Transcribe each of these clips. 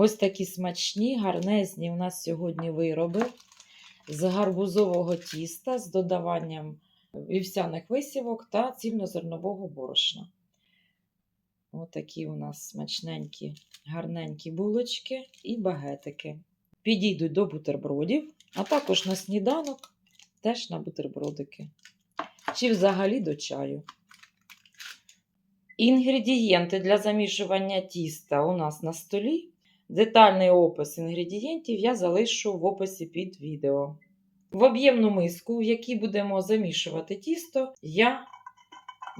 Ось такі смачні, гарнезні у нас сьогодні вироби з гарбузового тіста з додаванням вівсяних висівок та цільнозернового борошна. Ось такі у нас смачненькі, гарненькі булочки і багетики. Підійдуть до бутербродів, а також на сніданок, теж на бутербродики. Чи взагалі до чаю. Інгредієнти для замішування тіста у нас на столі. Детальний опис інгредієнтів я залишу в описі під відео. В об'ємну миску, в якій будемо замішувати тісто, я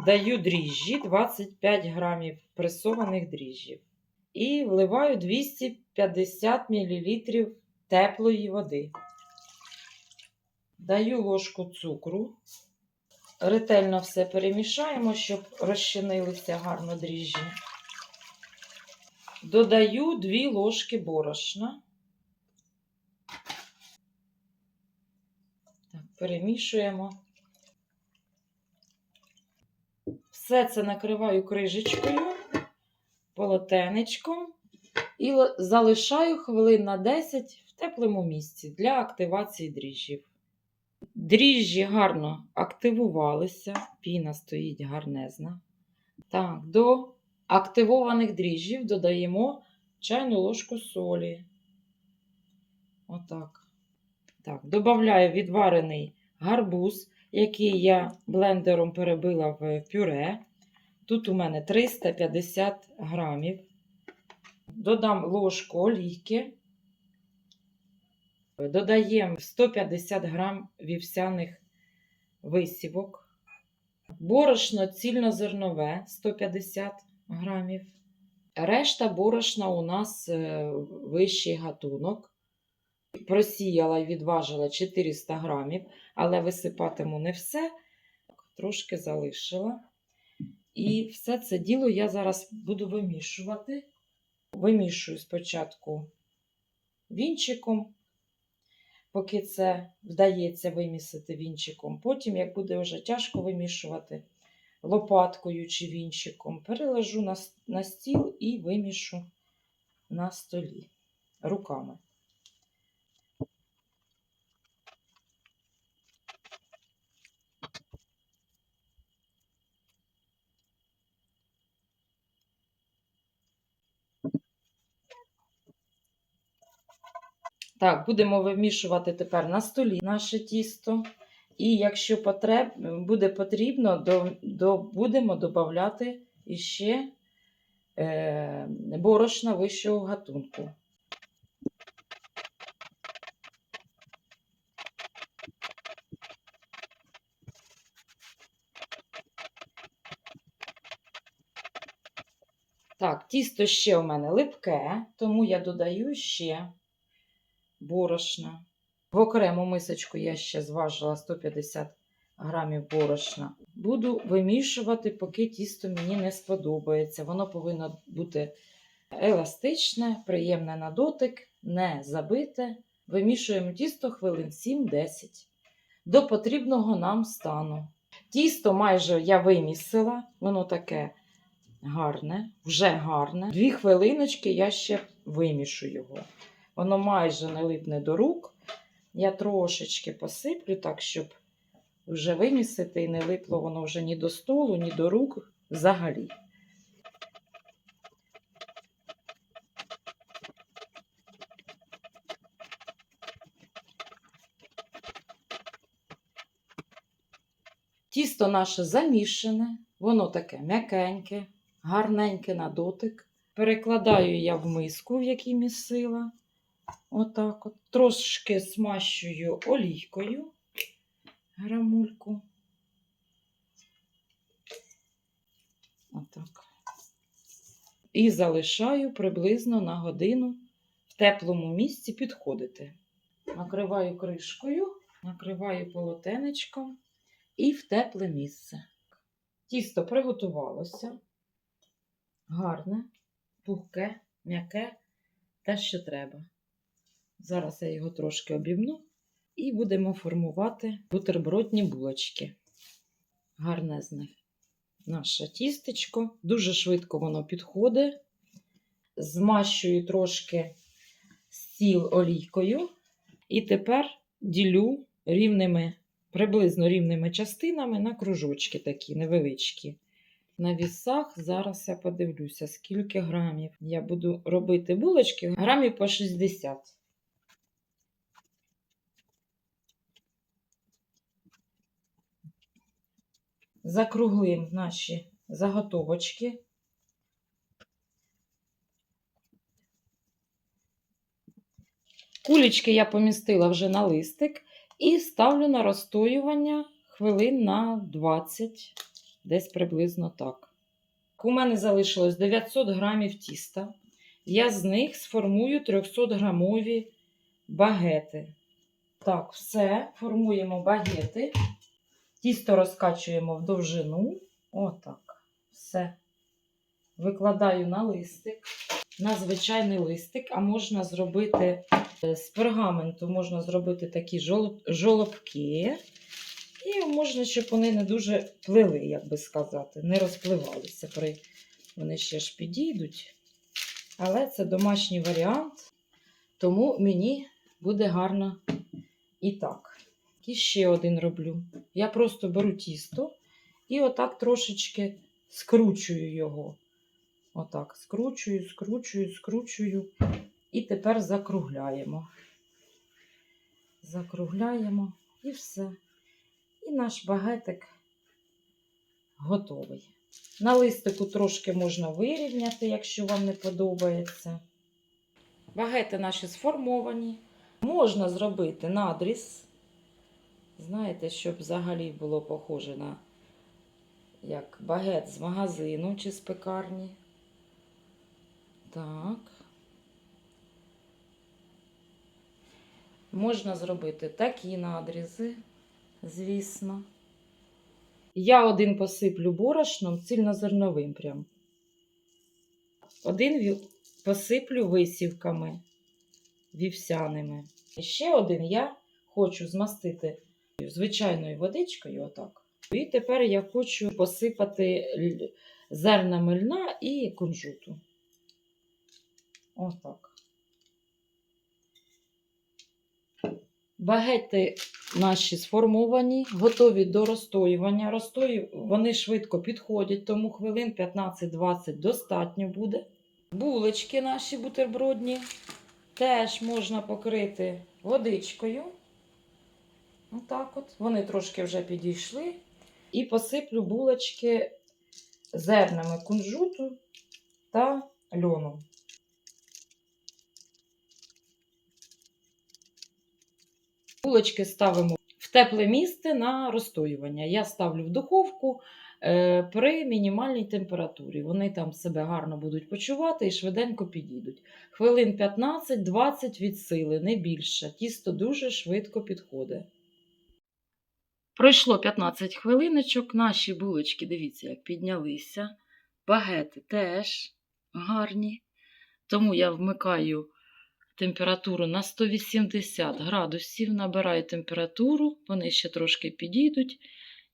даю дріжджі 25 грамів пресованих дріжджів. І вливаю 250 мл теплої води. Даю ложку цукру. Ретельно все перемішаємо, щоб розчинилися гарно дріжджі. Додаю 2 ложки борошна. Перемішуємо. Все це накриваю крижечкою, полотенечком і залишаю хвилин на 10 в теплому місці для активації дріжджів. Дріжджі гарно активувалися, піна стоїть гарнезна. Так, до активованих дріжджів додаємо чайну ложку солі. Отак. Так, додаю відварений гарбуз, який я блендером перебила в пюре. Тут у мене 350 грамів. Додам ложку олійки. Додаємо 150 грам вівсяних висівок. Борошно цільнозернове 150 грамів. Решта борошна у нас е, вищий гатунок. Просіяла і відважила 400 грамів, але висипатиму не все, трошки залишила. І все це діло я зараз буду вимішувати. Вимішую спочатку вінчиком, поки це вдається вимісити вінчиком. Потім, як буде вже тяжко вимішувати лопаткою чи вінчиком, переложу на, на стіл і вимішу на столі руками. Так, будемо вимішувати тепер на столі наше тісто. І якщо потреб, буде потрібно, до, до, будемо додати іще е, борошна вищого гатунку. Так, тісто ще у мене липке, тому я додаю ще борошна. В окрему мисочку я ще зважила 150 грамів борошна. Буду вимішувати, поки тісто мені не сподобається. Воно повинно бути еластичне, приємне на дотик, не забите. Вимішуємо тісто хвилин 7-10 до потрібного нам стану. Тісто майже я вимісила, воно таке гарне, вже гарне. Дві хвилиночки я ще вимішу його. Воно майже не липне до рук. Я трошечки посиплю так, щоб вже вимісити і не липло воно вже ні до столу, ні до рук взагалі. Тісто наше замішане, воно таке м'якеньке, гарненьке на дотик. Перекладаю я в миску, в якій місила. Отак от. Трошки смащую олійкою грамульку. Отак. І залишаю приблизно на годину в теплому місці підходити. Накриваю кришкою, накриваю полотенечком і в тепле місце. Тісто приготувалося. Гарне, пухке, м'яке, те, що треба. Зараз я його трошки обімну і будемо формувати бутербродні булочки. Гарне з них наше тістечко. Дуже швидко воно підходить. змащую трошки стіл олійкою. І тепер ділю рівними, приблизно рівними частинами на кружочки такі невеличкі. На вісах зараз я подивлюся, скільки грамів. Я буду робити булочки грамів по 60. Закруглим наші заготовочки. Кулечки я помістила вже на листик і ставлю на розстоювання хвилин на 20, десь приблизно так. У мене залишилось 900 грамів тіста. Я з них сформую 300 грамові багети. Так, все, формуємо багети. Тісто розкачуємо в довжину. Отак. Все. Викладаю на листик, на звичайний листик, а можна зробити е, з пергаменту, можна зробити такі жолобки. І можна, щоб вони не дуже плили, як би сказати, не розпливалися. При... Вони ще ж підійдуть. Але це домашній варіант, тому мені буде гарно і так. І ще один роблю. Я просто беру тісто і отак трошечки скручую його. Отак, скручую, скручую, скручую. І тепер закругляємо. Закругляємо і все. І наш багетик готовий. На листику трошки можна вирівняти, якщо вам не подобається. Багети наші сформовані. Можна зробити надріз. Знаєте, щоб взагалі було похоже на як багет з магазину чи з пекарні. Так. Можна зробити такі надрізи, звісно. Я один посиплю борошном цільнозерновим прям. Один посиплю висівками вівсяними. І ще один я хочу змастити звичайною водичкою, отак. І тепер я хочу посипати зернами льна і кунжуту. Отак. Багети наші сформовані, готові до розстоювання. Розстою вони швидко підходять, тому хвилин 15-20 достатньо буде. Булочки наші бутербродні теж можна покрити водичкою. Отак от. Вони трошки вже підійшли. І посиплю булочки зернами кунжуту та льоном. Булочки ставимо в тепле місце на розстоювання. Я ставлю в духовку е, при мінімальній температурі. Вони там себе гарно будуть почувати і швиденько підійдуть. Хвилин 15-20 від сили, не більше. Тісто дуже швидко підходить. Пройшло 15 хвилиночок. Наші булочки, дивіться, як піднялися. Багети теж гарні. Тому я вмикаю температуру на 180 градусів, набираю температуру, вони ще трошки підійдуть.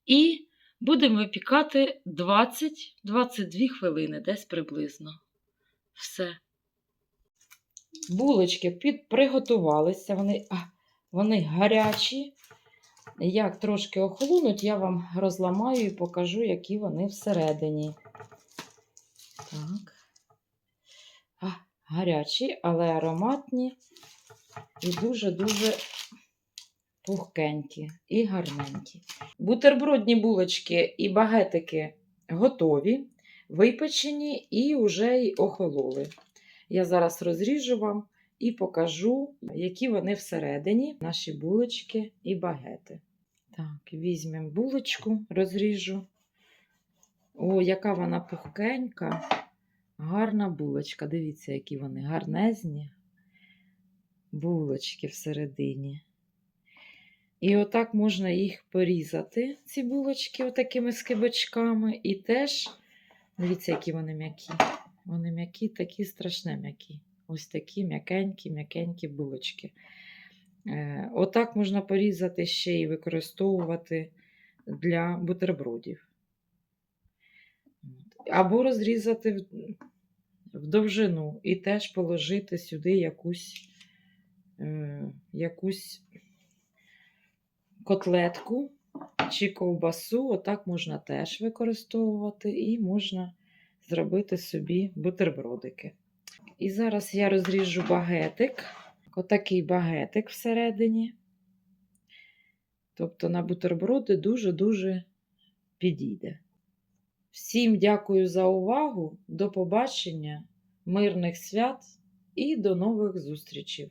І будемо випікати 20-22 хвилини, десь приблизно. Все. Булочки під, приготувалися, вони, а, вони гарячі. Як трошки охолонуть, я вам розламаю і покажу, які вони всередині. Так. А, гарячі, але ароматні і дуже-дуже пухкенькі і гарненькі. Бутербродні булочки і багетики готові, випечені і вже й охололи. Я зараз розріжу вам і покажу, які вони всередині, наші булочки і багети. Так, візьмемо булочку, розріжу. О, яка вона пухкенька. Гарна булочка. Дивіться, які вони гарнезні. Булочки всередині. І отак можна їх порізати, ці булочки, отакими скибочками. І теж, дивіться, які вони м'які. Вони м'які, такі страшне м'які. Ось такі м'якенькі, м'якенькі булочки. Е, Отак можна порізати ще і використовувати для бутербродів. Або розрізати в- в довжину і теж положити сюди якусь, е, якусь котлетку чи ковбасу. Отак можна теж використовувати, і можна зробити собі бутербродики. І зараз я розріжу багетик, отакий багетик всередині. Тобто на бутерброди дуже-дуже підійде. Всім дякую за увагу. До побачення, мирних свят і до нових зустрічей!